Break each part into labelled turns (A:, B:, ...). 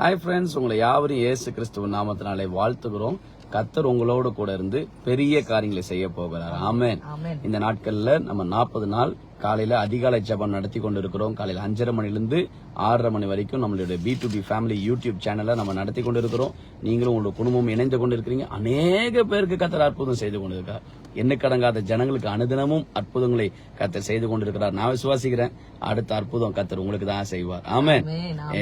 A: Hi friends உங்களை யாவரும் இயேசு கிறிஸ்துவ நாமத்தினாலே வாழ்த்துகிறோம். கத்தர் உங்களோடு கூட இருந்து பெரிய காரியங்களை செய்ய போகிறார். ஆமென்.
B: ஆமென்.
A: இந்த நாட்கள்ல நம்ம நாற்பது நாள் காலையில அதிகாலை ஜெபம் நடத்தி கொண்டு இருக்கிறோம் காலையில அஞ்சரை மணிலிருந்து ஆறரை மணி வரைக்கும் நம்மளுடைய B to B family YouTube சேனலை நம்ம நடத்தி கொண்டு இருக்கிறோம் நீங்களும் உங்களோட குடும்பம் இணைந்து கொண்டு இருக்கிறீங்க அநேக பேருக்கு கத்தர் அற்புதம் செய்து கொண்டு இருக்கார் எண்ணுக்கடங்காத ஜனங்களுக்கு அனுதினமும் அற்புதங்களை கத்தர் செய்து கொண்டிருக்கிறார். நான் விசுவாசிக்கிறேன். அடுத்த அற்புதம் கத்தர் உங்களுக்கு தான் செய்வார். ஆமென்,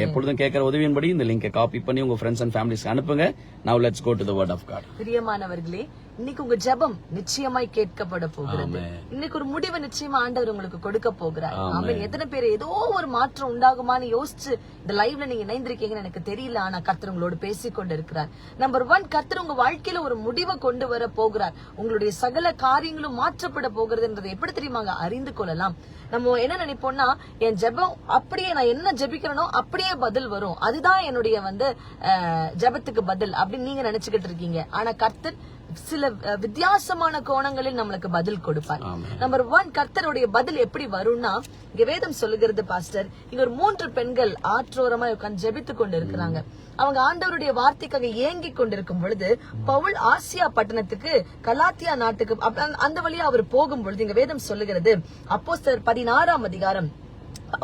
A: எப்பொழுதும் கேட்கிற உதவியின்படி இந்த லிங்கை காப்பி பண்ணி உங்க ஃப்ரெண்ட்ஸ் அண்ட் ஃபேமிலிஸ்க்கு அனுப்புங்க. Now let's go to the word of God
B: பிரியமானவர்களே இன்னைக்கு உங்க ஜெபம் நிச்சயமாய் கேட்கப்பட போகிறது. இன்னைக்கு ஒரு முடிவு நிச்சயமா ஆண்டவர் உங்களுக்கு கொடுக்க போகிறார்.
A: ஆமென்.
B: ஆமென். எத்தனை பேர் ஏதோ ஒரு மாற்றம் உண்டாகுமான்னு யோசிச்சு இந்த லைவ்ல நீங்க இணைந்திருக்கீங்கன்னு எனக்கு தெரியல. ஆனா கர்த்தர் உங்களோட பேசிக் கொண்டு இருக்கிறார் நம்பர் ஒன் கர்த்தர் உங்க வாழ்க்கையில ஒரு முடிவை கொண்டு வர போகிறார். உங்களுடைய சகல காரியங்களும் மாற்றப்பட போகிறதுன்றதை எப்படி தெரியுமாங்க அறிந்து கொள்ளலாம். நம்ம என்ன நினைப்போம்னா என் ஜெபம் அப்படியே நான் என்ன ஜெபிக்கிறேனோ அப்படியே பதில் வரும். அதுதான் என்னுடைய வந்து அஹ், ஜெபத்துக்கு பதில் அப்படின்னு நீங்க நினைச்சுக்கிட்டு இருக்கீங்க. ஆனா கர்த்தர் சில வித்தியாசமான கோணங்களில் நம்மளுக்கு பதில் கொடுப்பார். நம்பர் ஒன் கர்த்தருடைய பதில் எப்படி வரும்னா இங்க வேதம் சொல்லுகிறது பாஸ்டர் இங்க ஒரு மூன்று பெண்கள் ஆற்றோரமா உட்கார்ந்து ஜெபித்து கொண்டு இருக்கிறாங்க அவங்க ஆண்டவருடைய வார்த்தைக்காக ஏங்கி கொண்டிருக்கும் பொழுது பவுல் ஆசியா பட்டணத்துக்கு கலாத்தியா நாட்டுக்கு அப்ப அந்த வழியா அவர் போகும் பொழுது இங்க வேதம் சொல்லுகிறது அப்போஸ்தலர் பதினாறாம் அதிகாரம்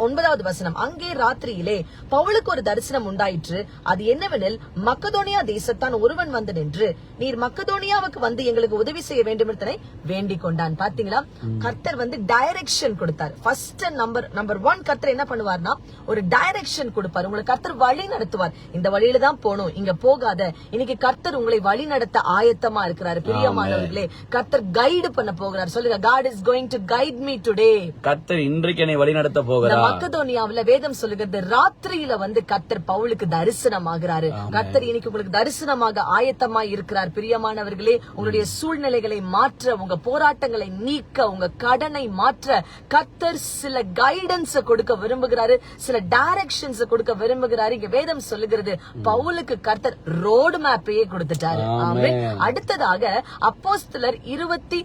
B: ஒன்பதாவது வசனம். அங்கே ராத்திரியிலே பவுலுக்கு ஒரு தரிசனம் உண்டாயிற்று. அது என்னவெனில் மக்கதோனியா தேசத்தான் ஒருவன் வந்து நின்று நீர் மக்கதோனியாவுக்கு வந்து எங்களுக்கு உதவி செய்ய வேண்டும் என்று வேண்டிக் கொண்டான். பாத்தீங்களா? கர்த்தர் வந்து டைரக்ஷன் கொடுத்தார். ஃபர்ஸ்ட் நம்பர் நம்பர் ஒன் கர்த்தர் என்ன பண்ணுவார்னா ஒரு டைரக்ஷன் கொடுப்பார். உங்களுக்கு கர்த்தர் வழி நடத்துவார். இந்த வழியில தான் போகணும். இங்க போகாத. இன்னைக்கு கர்த்தர் உங்களை வழி நடத்த ஆயத்தமா இருக்கிறாரு. பிரியமானவர்களே கர்த்தர் கைடு பண்ண போகிறார். சொல்லுங்க God is going to guide me today
A: கத்தர் இன்றைக்கு என்னை வழி நடத்த
B: இந்த
A: போகிறார்
B: மக்கதோனியாவுல வேதம் சொல்லுகிறது ராத்திரியில வந்து கர்த்தர் பவுலுக்கு தரிசனமாகிறாரு. கர்த்தர் இன்னைக்கு உங்களுக்கு தரிசனமாக ஆயத்தமா இருக்கிறார். பிரியமானவர்களே உங்களுடைய சூழ்நிலைகளை மாற்ற உங்க போராட்டங்களை நீக்க உங்க கடனை மாற்ற கர்த்தர் சில கைடன்ஸ் கொடுக்க விரும்புகிறாரு சில டைரக்ஷன்ஸ் கொடுக்க விரும்புகிறாரு. இங்க வேதம் சொல்லுகிறது பவுலுக்கு கர்த்தர் ரோடு மேப்பையே கொடுத்துட்டாரு. ஆமென். அடுத்ததாக அப்போஸ்தலர் இருபத்தி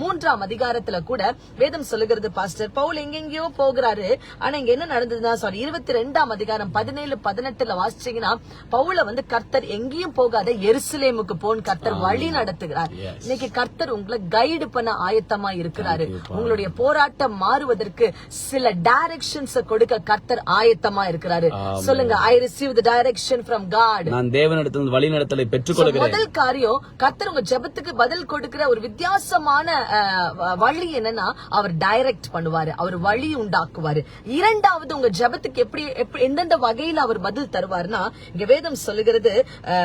B: மூன்றாம் அதிகாரத்துல கூட வேதம் சொல்லுகிறது பாஸ்டர். பவுல் எங்கெங்கயோ போகிறாரு. ஆனா இங்க என்ன நடந்ததுன்னா சாரி இருபத்தி ரெண்டாம் அதிகாரம் பதினேழு பதினெட்டுல வாசிச்சீங்கன்னா பவுல வந்து கர்த்தர் எங்கேயும் போகாத எருசலேமுக்கு போன் கர்த்தர் வழி நடத்துகிறார். இன்னைக்கு கர்த்தர் உங்களை கைடு பண்ண ஆயத்தமா இருக்கிறாரு. உங்களுடைய போராட்டம் மாறுவதற்கு சில டைரக்ஷன்ஸ் கொடுக்க கர்த்தர் ஆயத்தமா இருக்கிறாரு. சொல்லுங்க I receive the direction from God
A: நான் தேவனிடத்தில் வழி நடத்தலை பெற்றுக் கொள்கிறேன்
B: முதல் காரியம் கர்த்தர் உங்க ஜெபத்துக்கு பதில் கொடுக்கிற ஒரு வித்தியாசமான வழி என்னன்னா அவர் டைரக்ட் பண்ணுவாரு அவர் வழி உண்டாக்குவாரு. இரண்டாவது உங்க ஜெபத்துக்கு எப்படி எந்தெந்த வகையில அவர் பதில் தருவாருன்னா இங்க வேதம் சொல்லுகிறது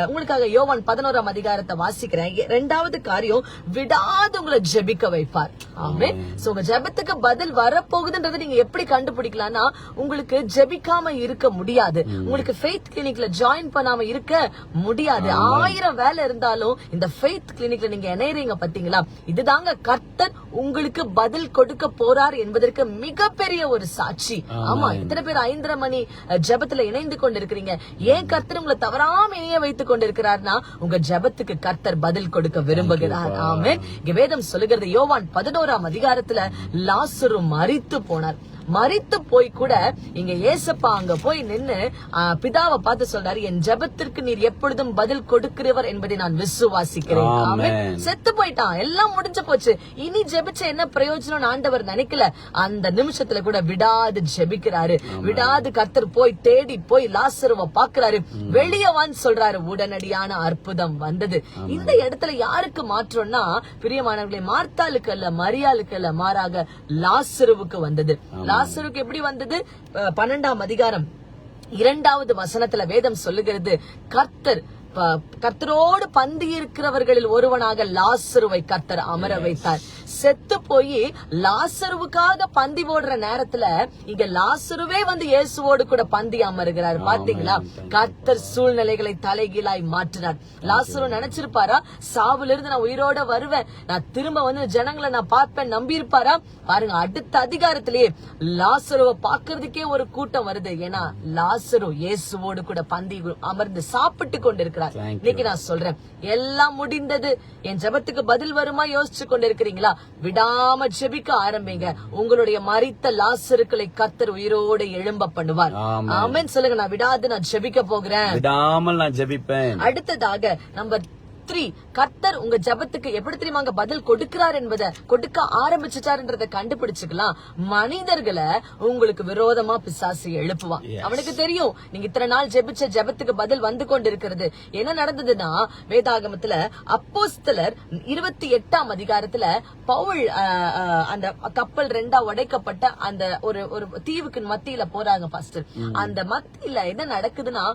B: உங்களுக்காக யோவான் பதினோராம் அதிகாரத்தை வாசிக்கிறேன். இரண்டாவது காரியம் விடாது உங்களை ஜெபிக்க வைப்பார். ஆமே சோ உங்க ஜெபத்துக்கு பதில் வரப்போகுதுன்றது நீங்க எப்படி கண்டுபிடிக்கலாம்னா உங்களுக்கு ஜெபிக்காம இருக்க முடியாது. உங்களுக்கு ஃபெய்த் கிளினிக்ல ஜாயின் பண்ணாம இருக்க முடியாது. ஆயிரம் வேலை இருந்தாலும் இந்த ஃபெய்த் கிளினிக்ல நீங்க இணையறீங்க பாத்தீங்களா? இதுதாங்க கர்த்தர் உங்களுக்கு பதில் கொடுக்க போறார் என்பதற்கு மிகப்பெரிய ஒரு சாட்சி. ஆமா இத்தனை பேர் ஐந்தரை மணி ஜெபத்துல இணைந்து கொண்டிருக்கிறீங்க? ஏன் கர்த்தர் உங்களை தவறாம இணைய வைத்துக் கொண்டிருக்கிறார்னா உங்க ஜெபத்துக்கு கர்த்தர் பதில் கொடுக்க விரும்புகிறார். ஆமென். இங்க வேதம் சொல்லுகிறது யோவான் பதினோராம் அதிகாரத்துல லாசரு மரித்து போனார். மரித்து போய் கூட இங்க ஏசப்பா அங்க போய் நின்னு பிதாவை பார்த்து சொல்றாரு என் ஜெபத்திற்கு நீர் எப்பொழுதும் பதில் கொடுக்கிறவர் என்பதை நான் விசுவாசிக்கிறேன். செத்து போயிட்டான். எல்லாம் முடிஞ்சு போச்சு. இனி ஜெபிச்ச என்ன பிரயோஜனம் ஆண்டவர் நினைக்கல. அந்த நிமிஷத்துல கூட விடாது ஜெபிக்கிறாரு. விடாது கர்த்தர் போய் தேடி போய் லாசருவ பாக்குறாரு வெளியே வந்து சொல்றாரு. உடனடியான அற்புதம் வந்தது. இந்த இடத்துல யாருக்கு மாற்றம்னா பிரியமானவர்களே மார்த்தாளுக்கு அல்ல மரியாளுக்கு அல்ல மாறாக லாசருவுக்கு வந்தது. லாசருக்கு எப்படி வந்தது? பன்னெண்டாம் அதிகாரம் இரண்டாவது வசனத்துல வேதம் சொல்லுகிறது கர்த்தர் கர்த்தரோடு பந்தி இருக்கிறவர்களில் ஒருவனாக லாசருவை கர்த்தர் அமர வைத்தார். செத்து போய் லாசருவுக்காக பந்தி போடுற நேரத்துல இங்க லாசருவே வந்து இயேசுவோடு கூட பந்தி அமருகிறார். பாத்தீங்களா? கர்த்தர் சூழ்நிலைகளை தலைகீழாய் மாற்றினார். லாசரு நினைச்சிருப்பாரா? சாவுல இருந்து நான் உயிரோட வருவேன். நான் திரும்ப வந்து ஜனங்களை நான் பார்ப்பேன் நம்பி இருப்பாரா பாருங்க அடுத்த அதிகாரத்திலேயே லாசருவை பாக்குறதுக்கே ஒரு கூட்டம் வருது. ஏன்னா லாசரு இயேசுவோடு கூட பந்தி அமர்ந்து சாப்பிட்டு கொண்டிருக்கிறார்.
A: You.
B: இன்னைக்கு நான் சொல்றேன். எல்லாம் முடிந்தது. என் ஜெபத்துக்கு பதில் வருமா யோசிச்சு கொண்டிருக்கிறீங்களா? விடாம ஜெபிக்க ஆரம்பிங்க. உங்களுடைய மரித்த லாசருக்களை கத்தர் உயிரோடு எழும்ப பண்ணுவார்.
A: ஆமென்.
B: சொல்லுங்க. நான் விடாது நான் ஜெபிக்க போகிறேன்.
A: விடாமல் நான் ஜெபிப்பேன்.
B: அடுத்ததாக நம்பர் த்ரீ கர்த்தர் உங்க ஜெபத்துக்கு எப்படி தெரியுமா அங்க பதில் கொடுக்கிறார் என்பதை கொடுக்க ஆரம்பிச்சுட்டாருன்றத கண்டுபிடிச்சுக்கலாம். மனிதர்களை உங்களுக்கு விரோதமா பிசாசு எழுப்புவான். அவனுக்கு தெரியும் நீங்க இத்தனை நாள் ஜெபிச்ச ஜெபத்துக்கு பதில் வந்து கொண்டிருக்கிறது. என்ன நடந்ததுன்னா வேதாகமத்துல அப்போஸ்தலர் இருபத்தி எட்டாம் அதிகாரத்துல பவுல் அந்த கப்பல் ரெண்டா உடைக்கப்பட்ட அந்த ஒரு ஒரு தீவுக்கு மத்தியில போறாங்க ஃபர்ஸ்ட் அந்த மத்தியில என்ன நடக்குதுன்னா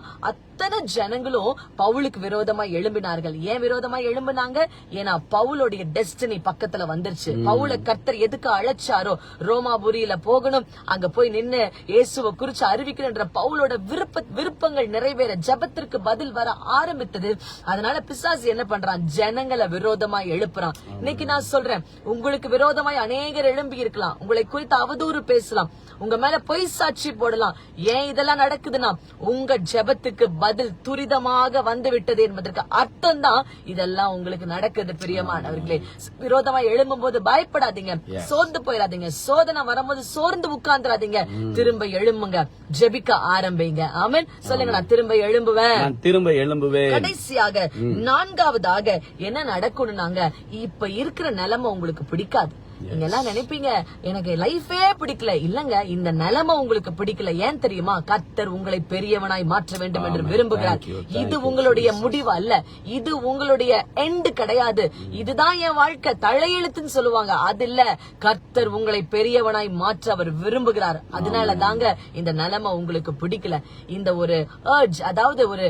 B: அத்தனை ஜனங்களும் பவுலுக்கு விரோதமா எழும்பினார்கள்? ஏன் விரோதமா எழும்பினாங்க? ஏன்னா பவுலுடைய டெஸ்டினி பக்கத்துல வந்துருச்சு. பவுல கர்த்தர் எதுக்கு அழைச்சாரோ? ரோமாபுரியில போகணும். அங்க போய் நின்னு இயேசுவை குறிச்சு அறிவிக்கணுன்ற பவுலோட விருப்ப விருப்பங்கள் நிறைவேற ஜெபத்திற்கு பதில் வர ஆரம்பித்தது. அதனால பிசாசு என்ன பண்றான்? ஜனங்களை விரோதமா எழுப்புறான். இன்னைக்கு நான் சொல்றேன் உங்களுக்கு விரோதமாய் அநேகர் எழும்பி இருக்கலாம். உங்களை குறித்து அவதூறு பேசலாம். உங்க மேல பொய் சாட்சி போடலாம். ஏன் இதெல்லாம் நடக்குதுன்னா உங்க ஜெபத்துக்கு பதில் துரிதமாக வந்து விட்டது என்பதற்கு அர்த்தம் தான் இதெல்லாம் உங்களுக்கு நடக்குது பிரியமானவர்களே விரோதமா எழும்பும் போது பயப்படாதீங்க சோர்ந்து போயிடாதீங்க சோதனை வரும்போது சோர்ந்து உட்கார்ந்துடாதீங்க திரும்ப எழும்புங்க. ஜெபிக்க ஆரம்பிங்க. ஆமென். சொல்லுங்க நான் திரும்ப எழும்புவேன்.
A: திரும்ப எழும்புவேன்.
B: கடைசியாக நான்காவதாக என்ன நடக்கணும்னாங்க இப்ப இருக்கிற நிலைமை உங்களுக்கு பிடிக்காது. நீங்க எல்லாம் நினைப்பீங்க? எனக்கு லைஃபே பிடிக்கல. இல்லங்க இந்த நிலைமை உங்களுக்கு பிடிக்கல. ஏன் தெரியுமா? கர்த்தர் உங்களை பெரியவனாய் மாற்ற வேண்டும் என்று விரும்புகிறார். இது உங்களுடைய முடிவு அல்ல. இது உங்களுடைய எண்டு கிடையாது. இதுதான் என் வாழ்க்கை. தலையெழுத்துன்னு சொல்லுவாங்க. அது இல்ல. கர்த்தர் உங்களை பெரியவனாய் மாற்ற அவர் விரும்புகிறார். அதனால தாங்க இந்த நிலைமை உங்களுக்கு பிடிக்கல. இந்த ஒரு urge அதாவது ஒரு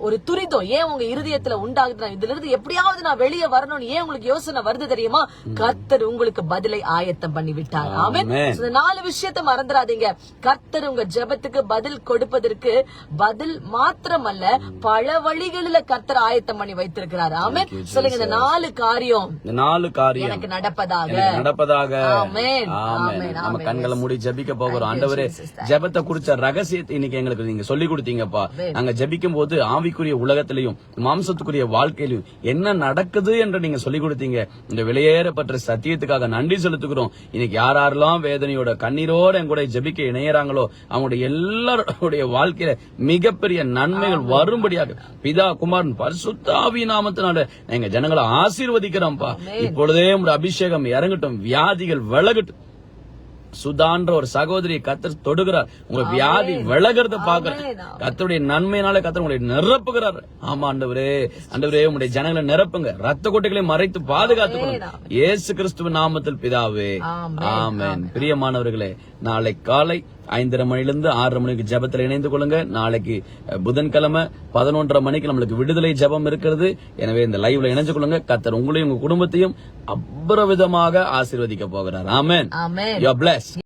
B: ஒரு துரிதம் ஏன் உங்க இருதயத்துல உண்டாகுதுன்னா இதுல இருந்து எப்படியாவது நான் வெளியே வரணும்னு ஏன் உங்களுக்கு யோசனை வருது தெரியுமா? கர்த்தர் உங்களுக்கு பதிலை ஆயத்தம் பண்ணி விட்டார் ஆமென். நாலு விஷயத்த மறந்துடாதீங்க. கர்த்தர் உங்க ஜெபத்துக்கு பதில் கொடுப்பதற்கு பதில் மாத்திரமல்ல பல வழிகளில கர்த்தர் ஆயத்தம் பண்ணி வைத்திருக்கிறார். ஆமென். சொல்லுங்க இந்த நாலு காரியம்
A: நாலு காரியம்
B: எனக்கு நடப்பதாக.
A: நடப்பதாக.
B: ஆமென்.
A: ஆமென்.
B: ஆமென்.
A: நம்ம. கண்களை மூடி ஜெபிக்க போகிறோம். ஆண்டவரே ஜெபத்தை குறிச்ச ரகசியத்தை இன்னைக்கு எங்களுக்கு நீங்க சொல்லி கொடுத்தீங்கப்பா. நாங்க ஜெபிக்கும் போது ஆவிக்குரிய உலகத்திலையும் மாம்சத்துக்குரிய வாழ்க்கையிலும் என்ன நடக்குது என்று நீங்க சொல்லி கொடுத்தீங்க. இந்த வெளியேறப்பட்ட சத்தியத்துக்காக நன்றி செலுத்துகிறோம். இன்னைக்கு யார் யாரெல்லாம் வேதனையோட கண்ணீரோட என் கூட ஜெபிக்க இணையறாங்களோ அவங்களுடைய எல்லாருடைய வாழ்க்கையில மிகப்பெரிய நன்மைகள் வரும்படியாக பிதா குமாரன் பரிசுத்த ஆவி நாமத்தினால எங்க ஜனங்களை ஆசீர்வதிக்கிறோம்ப்பா. இப்பொழுதே உங்களுடைய அபிஷேகம் இறங்கட்டும் வியாதிகள் விலகட்டும். சுதான்ற ஒரு சகோதரியை கத்தர் தொடுகிறார். உங்க வியாதி விலகிறத பாக்குறேன். கத்தருடைய நன்மையினால கத்தர் உங்களை நிரப்புகிறார். ஆமா ஆண்டவரே. ஆண்டவரே உங்களுடைய ஜனங்களை நிரப்புங்க. ரத்த கொட்டைகளை மறைத்து பாதுகாத்துக்கணும் இயேசு கிறிஸ்துவ நாமத்தில் பிதாவே.
B: ஆமென்.
A: பிரியமானவர்களே நாளை காலை ஐந்தரை மணிலிருந்து ஆறரை மணிக்கு ஜெபத்தில் இணைந்து கொள்ளுங்க. நாளைக்கு புதன்கிழமை பதினொன்றரை மணிக்கு நம்மளுக்கு விடுதலை ஜெபம் இருக்கிறது. எனவே இந்த லைவ்ல இணைஞ்சு கொள்ளுங்க. கத்தர் உங்களையும் உங்க குடும்பத்தையும் அபரவிதமாக ஆசீர்வதிக்க போகிறார். ஆமென்.
B: ஆமென்.
A: You plus